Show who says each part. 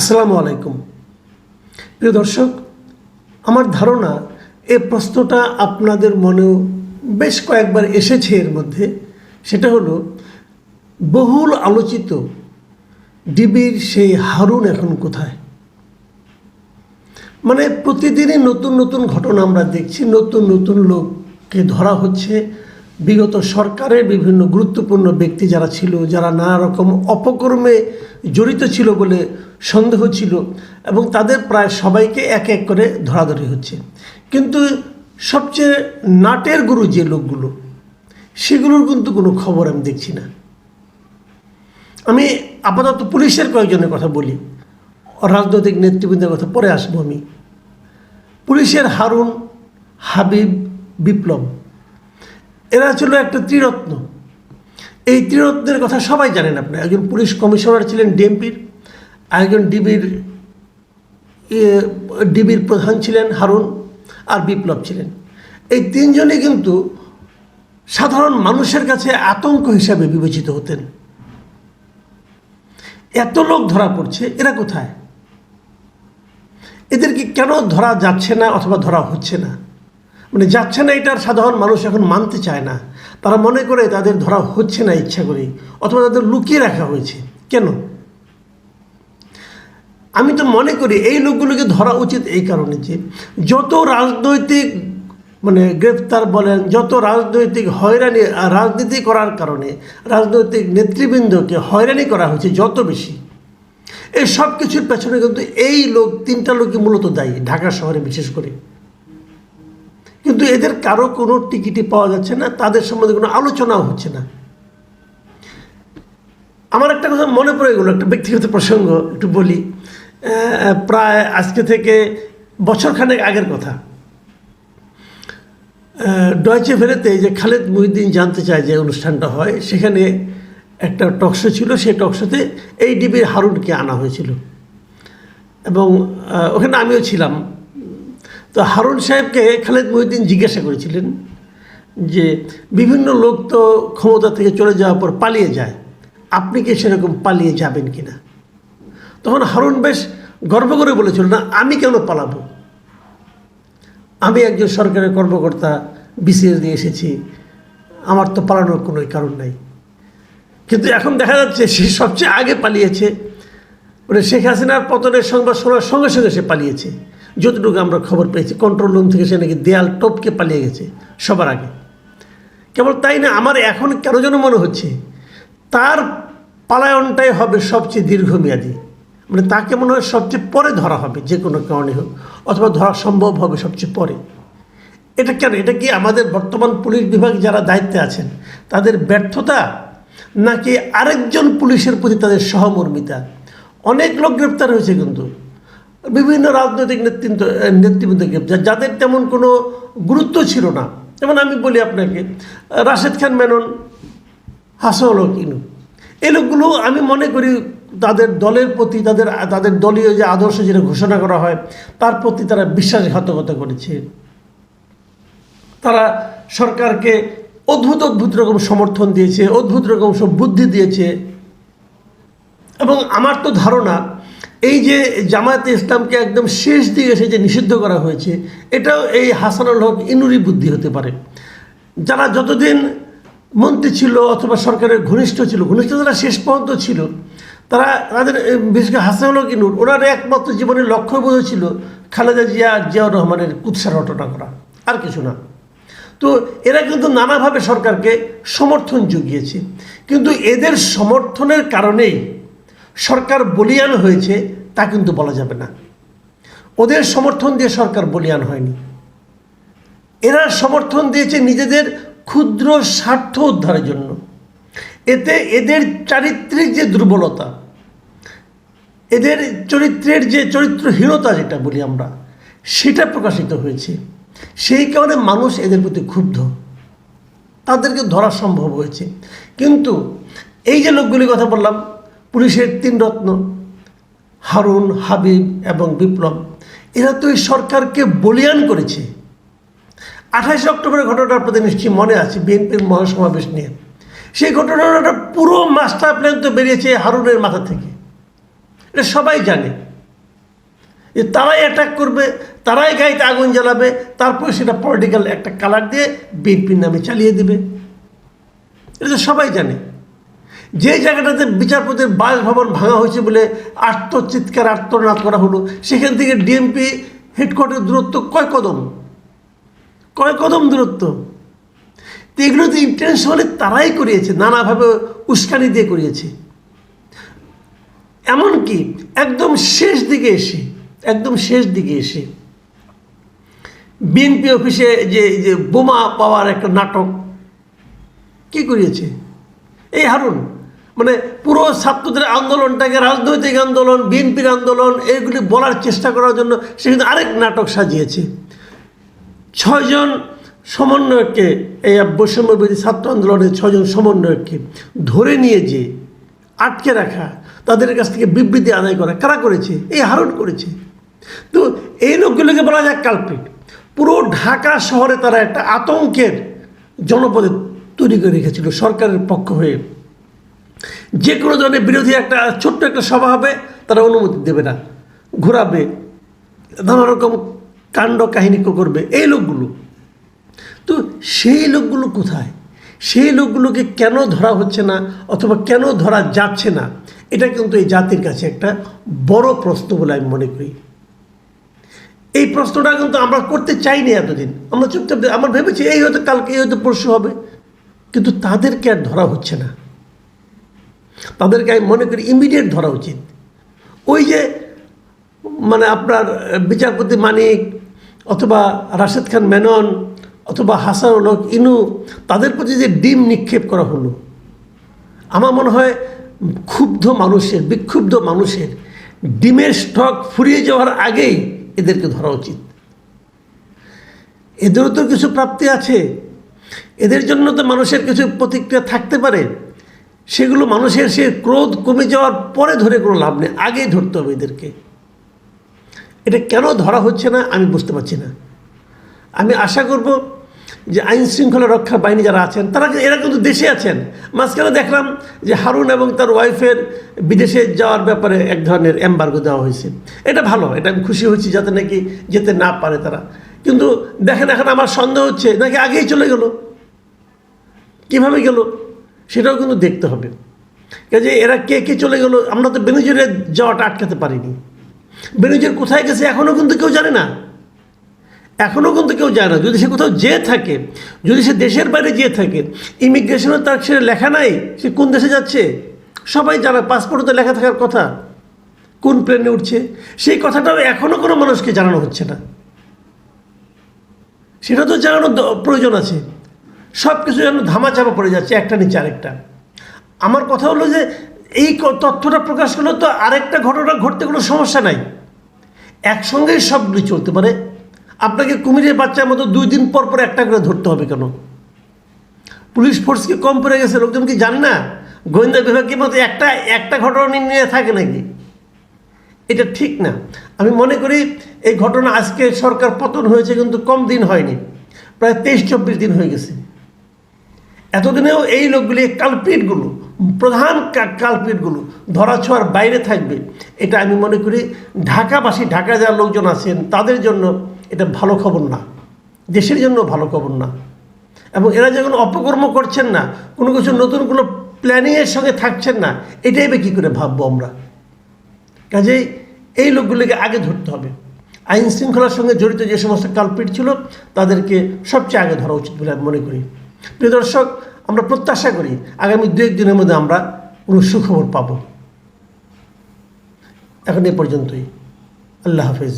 Speaker 1: আসসালামু আলাইকুম। প্রিয় দর্শক, আমার ধারণা এ প্রশ্নটা আপনাদের মনেও বেশ কয়েকবার এসেছে এর মধ্যে। সেটা হলো, বহুল আলোচিত ডিবির সেই হারুন এখন কোথায়? মানে প্রতিদিনই নতুন নতুন ঘটনা আমরা দেখছি, নতুন নতুন লোককে ধরা হচ্ছে বিগত সরকারের বিভিন্ন গুরুত্বপূর্ণ ব্যক্তি যারা ছিল, যারা নানা রকম অপকর্মে জড়িত ছিল বলে সন্দেহ ছিল এবং তাদের প্রায় সবাইকে এক এক করে ধরাধরি হচ্ছে। কিন্তু সবচেয়ে নাটের গুরু যে লোকগুলো, সেগুলোর কিন্তু কোনো খবর আমি দেখছি না। আমি আপাতত পুলিশের কয়েকজনের কথা বলি, রাজনৈতিক নেতৃবৃন্দের কথা পরে আসব আমি। পুলিশের হারুন হাবিব বিপ্লব। এরা ছিল একটা ত্রিরত্ন। এই ত্রিরত্নের কথা সবাই জানেন আপনি। একজন পুলিশ কমিশনার ছিলেন ডিএমপির একজন ডিবির ডিবির প্রধান ছিলেন হারুন আর বিপ্লব ছিলেন। এই তিনজনই কিন্তু সাধারণ মানুষের কাছে আতঙ্ক হিসাবে বিবেচিত হতেন। এত লোক ধরা পড়ছে, এরা কোথায়? এদেরকে কেন ধরা যাচ্ছে না অথবা ধরা হচ্ছে না? মানে যাচ্ছে না এটার সাধারণ মানুষ এখন মানতে চায় না। তারা মনে করে তাদের ধরা হচ্ছে না ইচ্ছা করে অথবা তাদের লুকিয়ে রাখা হয়েছে। কেন? আমি তো মনে করি এই লোকগুলোকে ধরা উচিত এই কারণে যে, যত রাজনৈতিক মানে গ্রেফতার বলেন, যত রাজনৈতিক হয়রানি রাজনীতি করার কারণে রাজনৈতিক নেতৃবৃন্দকে হয়রানি করা হয়েছে যত বেশি। এই সব কিছুর পেছনে কিন্তু এই লোক, তিনটা লোকই মূলত দায়ী, ঢাকা শহরে বিশেষ করে। কিন্তু এদের কারও কোনো টিকিটই পাওয়া যাচ্ছে না, তাদের সম্বন্ধে কোনো আলোচনাও হচ্ছে না। আমার একটা কথা মনে পড়ে গেলো, একটা ব্যক্তিগত প্রসঙ্গ একটু বলি। প্রায় আজকে থেকে বছরখানেক আগের কথা। ডয়চে ভেলেতে যে খালেদ মুহিদ্দিন জানতে চায় যে অনুষ্ঠানটা হয়, সেখানে একটা টকশো ছিল, সেই টকশোতে এই ডিবির হারুনকে আনা হয়েছিল। এবং ওখানে আমিও ছিলাম। তো হারুন সাহেবকে খালেদ মহিউদ্দিন জিজ্ঞাসা করেছিলেন যে বিভিন্ন লোক তো ক্ষমতা থেকে চলে যাওয়ার পর পালিয়ে যায়। আপনি কি সেরকম পালিয়ে যাবেন কি না তখন হারুন বেশ গর্ব করে বলেছিল, না, আমি কেন পালাবো? আমি একজন সরকারের কর্মকর্তা, বিসিএস দিয়ে এসেছি। আমার তো পালানোর কোনো কারণ নাই। কিন্তু এখন দেখা যাচ্ছে সে সবচেয়ে আগে পালিয়েছে। মানে শেখ হাসিনার পতনের সংবাদ শোনার সঙ্গে সঙ্গে সে পালিয়েছে। যতটুকু আমরা খবর পেয়েছি কন্ট্রোল রুম থেকে সে নাকি দেয়াল টপকে পালিয়ে গেছে সবার আগে। কেবল তাই না, আমার এখন কেন যেন মনে হচ্ছে, তার পালায়নটাই হবে সবচেয়ে দীর্ঘমেয়াদী। মানে তাকে মনে হয় সবচেয়ে পরে ধরা হবে, যে কোনো কারণে হোক, অথবা ধরা সম্ভব হবে সবচেয়ে পরে। এটা কেন? এটা কি আমাদের বর্তমান পুলিশ বিভাগ যারা দায়িত্বে আছেন, তাদের ব্যর্থতা, নাকি আরেকজন পুলিশের প্রতি তাদের সহমর্মিতা? অনেক লোক গ্রেপ্তার হয়েছে কিন্তু। বিভিন্ন রাজনৈতিক নেতৃত্ব নেতৃবৃন্দকে। যাদের তেমন কোনো গুরুত্ব ছিল না। যেমন আমি বলি আপনাকে, রাশেদ খান মেনন, হাসানুল কিনু এই লোকগুলো আমি মনে করি তাদের দলের প্রতি, তাদের তাদের দলীয় যে আদর্শ যেটা ঘোষণা করা হয়, তার প্রতি তারা বিশ্বাসঘাতকতা করেছে। তারা সরকারকে অদ্ভুত অদ্ভুত রকম সমর্থন দিয়েছে, অদ্ভুত রকম সব বুদ্ধি দিয়েছে। এবং আমার তো ধারণা এই যে জামায়াতে ইসলামকে একদম শেষ দিকে এসে যে নিষিদ্ধ করা হয়েছে, এটাও এই হাসানুল হক ইনুরি বুদ্ধি হতে পারে। যারা যতদিন মন্ত্রী ছিল অথবা সরকারের ঘনিষ্ঠ ছিল, ঘনিষ্ঠ যারা শেষ পর্যন্ত ছিল, তারা তাদের বিশেষ করে হাসানুল হক ইনুর, ওনার একমাত্র জীবনের লক্ষ্যবোধ ছিল খালেদা জিয়া, জিয়াউর রহমানের কুৎসা রটনা করা, আর কিছু না। তো এরা কিন্তু নানাভাবে সরকারকে সমর্থন জুগিয়েছে। কিন্তু এদের সমর্থনের কারণেই সরকার বলিয়ান হয়েছে, তা কিন্তু বলা যাবে না। ওদের সমর্থন দিয়ে সরকার বলিয়ান হয়নি। এরা সমর্থন দিয়েছে নিজেদের ক্ষুদ্র স্বার্থ উদ্ধারের জন্য। এতে এদের চারিত্রিক যে দুর্বলতা, এদের চরিত্রের যে চরিত্রহীনতা যেটা বলি আমরা, সেটা প্রকাশিত হয়েছে। সেই কারণে মানুষ এদের প্রতি ক্ষুব্ধ। তাদেরকে ধরা সম্ভব হয়েছে। কিন্তু এই যে লোকগুলির কথা বললাম পুলিশের তিন রত্ন, হারুন, হাবিব এবং বিপ্লব। এরা তো এই সরকারকে বলিয়ান করেছে। আঠাশে অক্টোবরের ঘটনাটা আপনাদের নিশ্চয়ই মনে আছে বিএনপির মহাসমাবেশ নিয়ে। সেই ঘটনাটা পুরো মাস্টার প্ল্যান তো বেরিয়েছে হারুনের মাথা থেকে। এটা সবাই জানে। যে তারাই অ্যাটাক করবে, তারাই গাড়িতে আগুন জ্বালাবে, তারপরে সেটা পলিটিক্যাল একটা কালার দিয়ে বিএনপির নামে চালিয়ে দেবে। এটা তো সবাই জানে। যে জায়গাটাতে বিচারপতির বাসভবন ভাঙা হয়েছে বলে আত্মচিৎকার, আত্মনাদ করা হলো, সেখান থেকে ডিএমপি হেডকোয়ার্টার দূরত্ব কয় কদম? কয় কদম দূরত্ব? তো এগুলো তো ইন্টেনশনালি তারাই করিয়েছে, নানাভাবে উস্কানি দিয়ে করিয়েছে। এমনকি একদম শেষ দিকে এসে, একদম শেষ দিকে এসে বিএনপি অফিসে যে যে বোমা পাওয়ার একটা নাটক, কি করিয়েছে? এই হারুন মানে পুরো ছাত্রদের আন্দোলনটাকে রাজনৈতিক আন্দোলন, বিএনপির আন্দোলন এগুলি বলার চেষ্টা করার জন্য সে কিন্তু আরেক নাটক সাজিয়েছে। ছয়জন সমন্বয়ককে, এই বৈষম্যবিরোধী ছাত্র আন্দোলনের ছয়জন সমন্বয়ককে ধরে নিয়ে যে আটকে রাখা, তাদের কাছ থেকে বিবৃতি আদায় করা, কারা করেছে? এই হারণ করেছে। তো এই লোকগুলোকে বলা যায় কালপিট পুরো ঢাকা শহরে তারা একটা আতঙ্কের জনপদে তৈরি করে রেখেছিল সরকারের পক্ষ হয়ে। যে কোনো ধরনের বিরোধী একটা ছোট্ট একটা সভা হবে, তারা অনুমতি দেবে না, ঘোরাবে, নানা রকম কাণ্ড কাহিনী করবে, এই লোকগুলো। তো সেই লোকগুলো কোথায়? সেই লোকগুলোকে কেন ধরা হচ্ছে না অথবা কেন ধরা যাচ্ছে না? এটা কিন্তু এই জাতির কাছে একটা বড় প্রশ্ন বলে আমি মনে করি। এই প্রশ্নটা কিন্তু আমরা করতে চাইনি এতদিন। আমরা চুপচাপ, আমরা ভেবেছি এই হয়তো কালকে, এই হয়তো পরশু হবে। কিন্তু তাদেরকে আর ধরা হচ্ছে না। তাদেরকে আমি মনে করি ইমিডিয়েট ধরা উচিত। ওই যে মানে আপনার বিচারপতি মানিক অথবা রাশেদ খান মেনন অথবা হাসান উলক ইনু, তাদের প্রতি যে ডিম নিক্ষেপ করা হলো, আমার মনে হয় ক্ষুব্ধ মানুষের, বিক্ষুব্ধ মানুষের ডিমের স্টক ফুরিয়ে যাওয়ার আগেই এদেরকে ধরা উচিত। এদেরও তো কিছু প্রাপ্তি আছে। এদের জন্য তো মানুষের কিছু প্রতিক্রিয়া থাকতে পারে। সেগুলো মানুষের সে ক্রোধ কমে যাওয়ার পরে ধরে কোনো লাভ নেই, আগেই ধরতে হবে এদেরকে। এটা কেন ধরা হচ্ছে না, আমি বুঝতে পারছি না। আমি আশা করব যে আইন শৃঙ্খলা রক্ষা বাহিনী যারা আছেন, তারা এরা কিন্তু দেশে আছেন। মাঝখানে দেখলাম যে হারুন এবং তার ওয়াইফের বিদেশে যাওয়ার ব্যাপারে এক ধরনের এম্বার্গো দেওয়া হয়েছে। এটা ভালো, এটা আমি খুশি হয়েছি যাতে নাকি যেতে না পারে তারা। কিন্তু দেখেন এখন আমার সন্দেহ হচ্ছে, নাকি আগেই চলে গেল? কীভাবে গেল? সেটাও কিন্তু দেখতে হবে। কাজে এরা কে কে চলে গেল? আমরা তো বেনুজের যাওয়াটা আটকাতে পারিনি। বেনুজের কোথায় গেছে এখনও কিন্তু কেউ জানে না। এখনও কিন্তু কেউ জানে না। যদি সে কোথাও যেয়ে থাকে, যদি সে দেশের বাইরে যেয়ে থাকে ইমিগ্রেশনে তার সে লেখা নাই, সে কোন দেশে যাচ্ছে? সবাই জানে পাসপোর্টে তো লেখা থাকার কথা। কোন প্লেনে উঠছে? সেই কথাটাও এখনও কোনো মানুষকে জানানো হচ্ছে না। সেটা তো জানানোর প্রয়োজন আছে। সব কিছু যেন ধামাচাপা পড়ে যাচ্ছে একটা নিচে আরেকটা। আমার কথা হলো যে এই তথ্যটা প্রকাশ করলে তো আরেকটা ঘটনা ঘটতে কোনো সমস্যা নাই। একসঙ্গেই সবগুলি চলতে পারে। আপনাকে কুমিরের বাচ্চার মতো দুই দিন পর পর একটা করে ধরতে হবে কেন? পুলিশ ফোর্স কি কম পড়ে গেছে? লোকজন কি জানে না? গোয়েন্দা বিভাগের মতো একটা একটা ঘটনা নিয়ে থাকে নাকি? এটা ঠিক না। আমি মনে করি এই ঘটনা আজকে সরকার পতন হয়েছে কিন্তু কম দিন হয়নি। প্রায় তেইশ, চব্বিশ দিন হয়ে গেছে। এতদিনেও এই লোকগুলি কালপিটগুলো, প্রধান কালপিটগুলো ধরা ছোঁয়ার বাইরে থাকবে। এটা আমি মনে করি ঢাকাবাসী ঢাকা যারা লোকজন আছেন, তাদের জন্য এটা ভালো খবর না। দেশের জন্য ভালো খবর না। এবং এরা যখন অপকর্ম করছেন না, কোনো কিছু নতুন কোনো প্ল্যানিংয়ের সঙ্গে থাকছেন না, এটাই বা কী করে ভাববো আমরা? কাজেই এই লোকগুলিকে আগে ধরতে হবে। আইন শৃঙ্খলার সঙ্গে জড়িত যে সমস্ত কালপিট ছিল, তাদেরকে সবচেয়ে আগে ধরা উচিত বলে আমি মনে করি। প্রিয় দর্শক, আমরা প্রত্যাশা করি আগামী দু একদিনের মধ্যে আমরা কোনো সুখবর পাব। এখন এ পর্যন্তই। আল্লাহ হাফেজ।